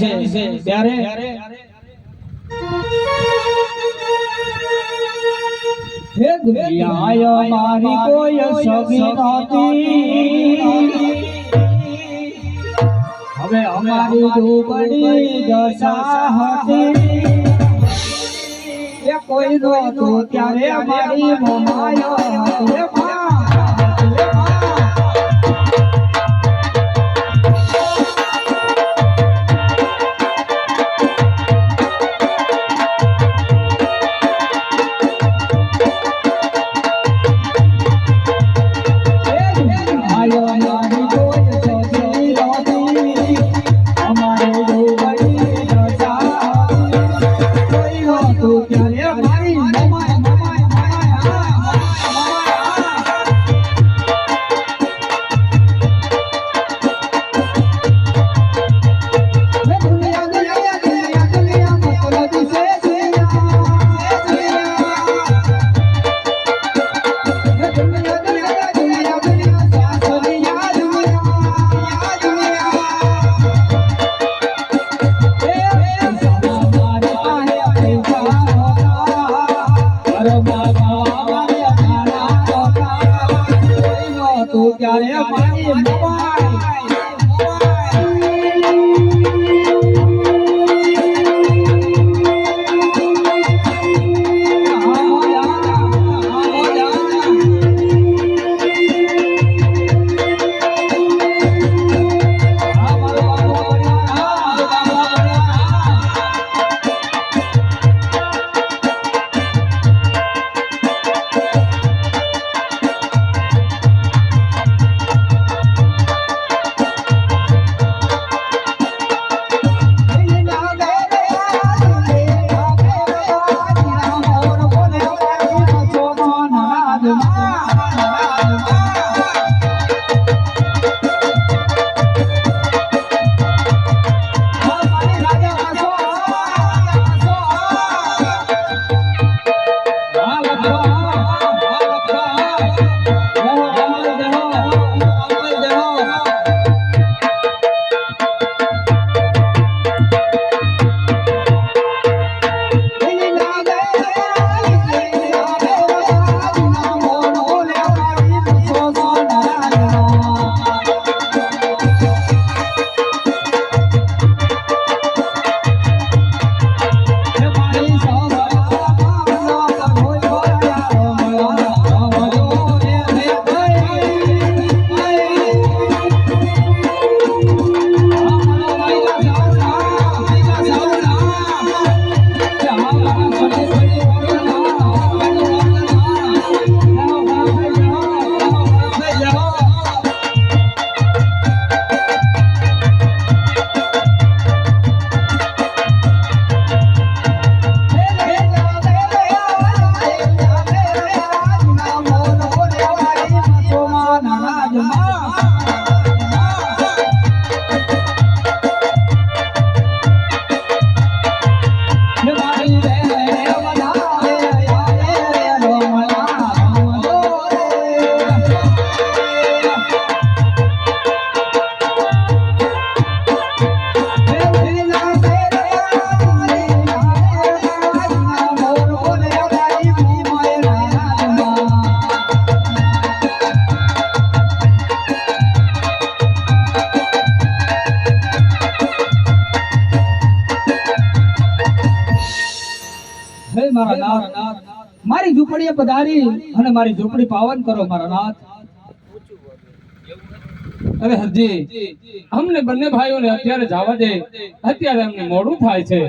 છે ત્યારે હે દુનિયા મારી કોઈ સગી હવે અમારી ડૂબડી દશા હતી. એ કોઈ તો ત્યારે અમારી મમાયો આયો મારી તું ક્યારે મારી મોબાઈલ મારા નાથ. મારી ઝૂંપડીએ પધારી અને મારી ઝૂંપડી પાવન કરો મારા નાથ. અરે હરજી, અમને બંને ભાઈઓને અત્યારે જવા દે. અત્યારે અમને મોડું થાય છે.